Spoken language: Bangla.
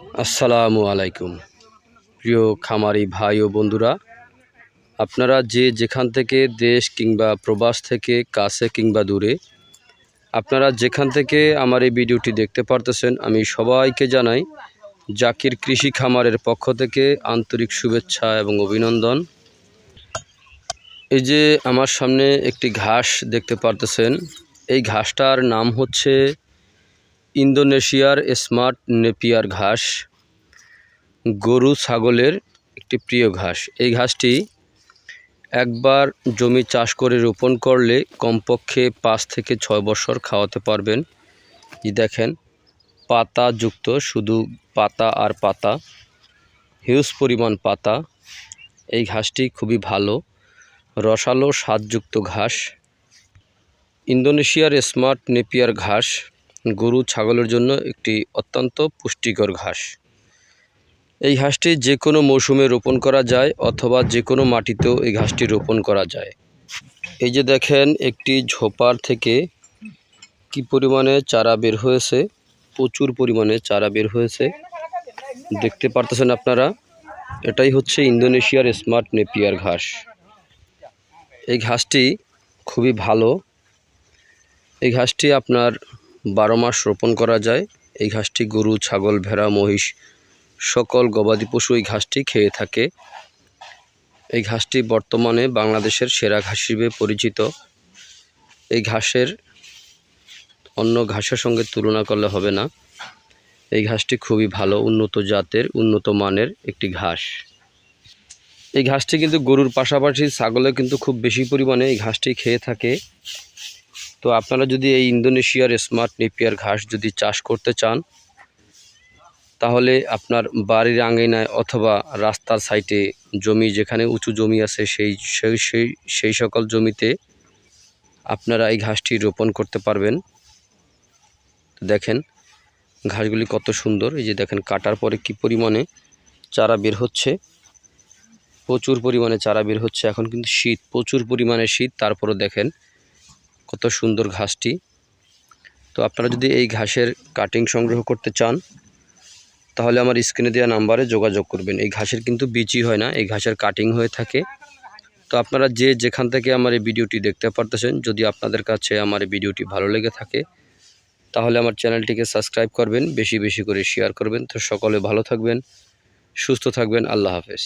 আসসালামু আলাইকুম। প্রিয় খামারি ভাই ও বন্ধুরা, আপনারা যে যেখান থেকে দেশ কিংবা প্রবাস থেকে কাছে কিংবা দূরে, আপনারা যেখান থেকে আমার এই ভিডিওটি দেখতে পারতেছেন, আমি সবাইকে জানাই জাকির কৃষি খামারের পক্ষ থেকে আন্তরিক শুভেচ্ছা এবং অভিনন্দন। এই যে আমার সামনে একটি ঘাস দেখতে পারতেছেন, এই ঘাসটার নাম হচ্ছে ইন্দোনেশিয়ার স্মার্ট নেপিয়ার ঘাস, গরু ছাগলের একটি প্রিয় ঘাস। এই ঘাসটি একবার জমি চাষ করে রোপণ করলে কমপক্ষে পাঁচ থেকে ছয় বছর খাওয়াতে পারবেন। এই দেখেন পাতাযুক্ত শুধু পাতা আর পাতা, হিউজ পরিমাণ পাতা। এই ঘাসটি খুবই ভালো, রসালো স্বাদযুক্ত ঘাস। ইন্দোনেশিয়ার স্মার্ট নেপিয়ার ঘাস গরু, ছাগলের জন্য একটি অত্যন্ত পুষ্টিকর ঘাস। এই ঘাসটি যে কোনো মৌসুমে রোপণ করা যায় অথবা যে কোনো মাটিতেও এই ঘাসটি রোপণ করা যায়। এই যে দেখেন, একটি ঝোপার থেকে কি পরিমাণে চারা বের হয়েছে, প্রচুর পরিমাণে চারা বের হয়েছে। দেখতে পারতেছেন আপনারা, এটাই হচ্ছে ইন্দোনেশিয়ার স্মার্ট নেপিয়ার ঘাস। এই ঘাসটি খুবই ভালো। এই ঘাসটি আপনার বারো মাস রোপণ করা যায়। এই ঘাসটি গরু, ছাগল, ভেড়া, মহিষ সকল গবাদি পশু এই ঘাসটি খেয়ে থাকে। এই ঘাসটি বর্তমানে বাংলাদেশের সেরা ঘাস হিসেবে পরিচিত। এই ঘাসের অন্য ঘাসের সঙ্গে তুলনা করলে হবে না। এই ঘাসটি খুবই ভালো, উন্নত জাতের, উন্নত মানের একটি ঘাস। এই ঘাসটি কিন্তু গরুর পাশাপাশি ছাগলে কিন্তু খুব বেশি পরিমাণে এই ঘাসটি খেয়ে থাকে। তো আপনারা যদি এই ইন্দোনেশিয়ার স্মার্ট নেপিয়ার ঘাস যদি চাষ করতে চান, তাহলে আপনার বাড়ির আঙিনায় অথবা রাস্তার সাইডে জমি, যেখানে উঁচু জমি আছে, সেই সেই সেই সেই সকল জমিতে আপনারা এই ঘাসটি রোপণ করতে পারবেন। দেখেন ঘাসগুলি কত সুন্দর। এই যে দেখেন, কাটার পরে কি পরিমাণে চারা বের হচ্ছে। প্রচুর পরিমাণে চারা বের হচ্ছে। এখন কিন্তু শীত, প্রচুর পরিমাণে শীত। তারপরে দেখেন কত সুন্দর ঘাসটি। তো আপনারা যদি এই ঘাসের কাটিং সংগ্রহ করতে চান, তাহলে আমার স্ক্রিনে দেওয়া নাম্বারে যোগাযোগ করবেন। এই ঘাসের কিন্তু বিচি হয় না, এই ঘাসের কাটিং হয়ে থাকে। তো আপনারা যে যেখান থেকে আমার এই ভিডিওটি দেখতে পারতেছেন, যদি আপনাদের কাছে আমার এই ভিডিওটি ভালো লেগে থাকে, তাহলে আমার চ্যানেলটিকে সাবস্ক্রাইব করবেন, বেশি বেশি করে শেয়ার করবেন। তো সকলে ভালো থাকবেন, সুস্থ থাকবেন, আল্লাহ হাফেজ।